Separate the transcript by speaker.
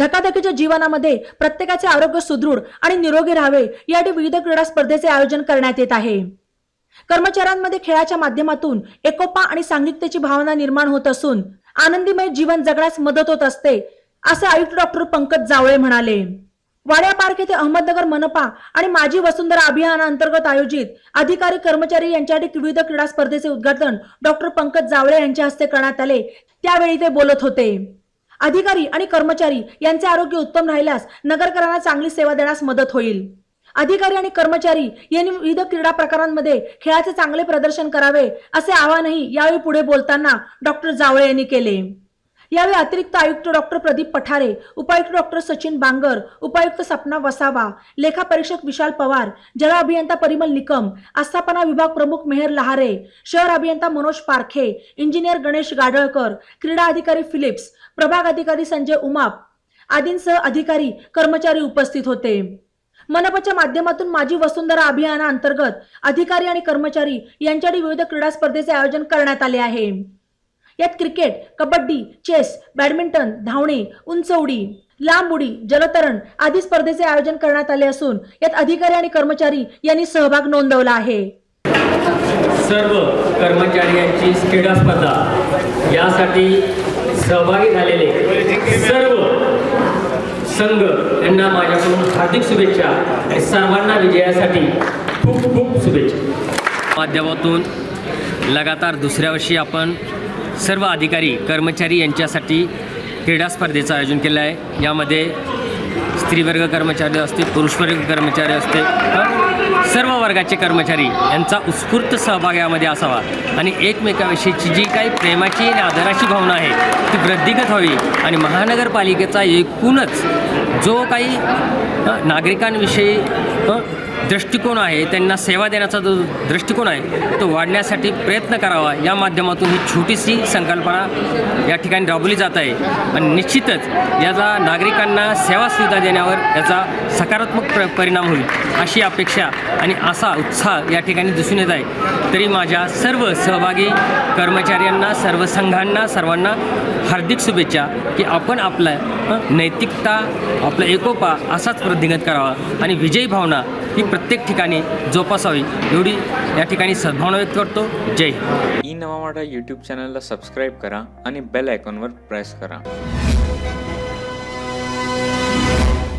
Speaker 1: धकाधकीच्या जीवनामध्ये प्रत्येकाचे आरोग्य सुदृढ आणि निरोगी राहावे यासाठी विविध क्रीडा स्पर्धेचे आयोजन करण्यात येत आहे. कर्मचाऱ्यांमध्ये खेळाच्या माध्यमातून एकोपा आणि सांघिकतेची भावना निर्माण होत असून आनंदीमय जीवन जगण्यास मदत होत असते असे आयुक्त डॉक्टर पंकज जावळे म्हणाले. वाड्या पार्क येथे अहमदनगर मनपा आणि माझी वसुंधरा अभियानाअंतर्गत आयोजित अधिकारी कर्मचारी यांच्यासाठी विविध क्रीडा स्पर्धेचे उद्घाटन डॉक्टर पंकज जावळे यांच्या हस्ते करण्यात आले. त्यावेळी ते बोलत होते. अधिकारी आणि कर्मचारी यांचे आरोग्य उत्तम राहिल्यास नगरकरांना चांगली सेवा देण्यास मदत होईल. अधिकारी आणि कर्मचारी यांनी विविध क्रीडा प्रकारांमध्ये खेळाचे चांगले प्रदर्शन करावे असे आवाहनही यावेळी पुढे बोलताना डॉक्टर जावळे यांनी केले. यावेळी अतिरिक्त आयुक्त डॉक्टर प्रदीप पठारे उपायुक्त डॉक्टर सचिन बांगर उपायुक्त सपना वसावा लेखापरीक्षक विशाल पवार जल अभियंता परिमल निकम आस्थापना विभाग प्रमुख मेहर लहारे शहर अभियंता मनोज पारखे इंजिनियर गणेश गाडळकर क्रीडा अधिकारी फिलिप्स प्रभाग अधिकारी संजय उमाप आदींसह अधिकारी कर्मचारी उपस्थित होते. मनपाच्या माध्यमातून माझी वसुंधरा अभियानाअंतर्गत अधिकारी आणि कर्मचारी यांच्यासाठी विविध क्रीडा स्पर्धेचे आयोजन करण्यात आले आहे. यात क्रिकेट कबड्डी चेस बॅडमिंटन धावणे उंच उडी लांब उडी जलतरण आदी स्पर्धेचे आयोजन करण्यात आले असून यात अधिकारी आणि कर्मचारी यांनी सहभाग नोंदवला आहे.
Speaker 2: सर्व कर्मचारी यांची क्रीडा स्पर्धा यासाठी सहभागी झालेले सर्व संघ यांना माझ्याकडून हार्दिक शुभेच्छा आणि सर्वांना विजयासाठी खूप खूप शुभेच्छा. माध्यमातून लगातार दुसऱ्या वर्षी आपण सर्व अधिकारी कर्मचारी यांच्यासाठी क्रीडा स्पर्धेचं आयोजन केलं आहे. यामध्ये स्त्रीवर्ग कर्मचारी असते पुरुषवर्ग कर्मचारी असते सर्व वर्गाचे कर्मचारी यांचा उत्स्फूर्त सहभाग यामध्ये असावा. आणि एकमेकाविषयीची जी काही प्रेमाची आणि आदराची भावना आहे ती वृद्धिगत व्हावी. आणि महानगरपालिकेचा एकूणच जो काही नागरिकांविषयी दृष्टिकोन आहे त्यांना सेवा देण्याचा जो दृष्टिकोन आहे तो वाढण्यासाठी प्रयत्न करावा. या माध्यमातून ही छोटीशी संकल्पना या ठिकाणी राबवली जात आहे. आणि निश्चितच याचा नागरिकांना सेवा सुविधा देण्यावर याचा सकारात्मक प्र परिणाम होईल अशी अपेक्षा आणि असा उत्साह या ठिकाणी दिसून येत आहे. तरी माझ्या सर्व सहभागी कर्मचाऱ्यांना सर्व संघांना सर्वांना हार्दिक शुभेच्छा की आपण आपलं नैतिकता आपला एकोपा असाच वृद्धिंगत करावा. आणि विजयी भावना ही प्रत्येक ठिकाणी जोपासावी. एवढी या ठिकाणी सद्भावना व्यक्त करतो. जय
Speaker 3: ई नवा मराठा यूट्यूब चॅनलला सबस्क्राईब करा आणि बेल आयकॉनवर प्रेस करा.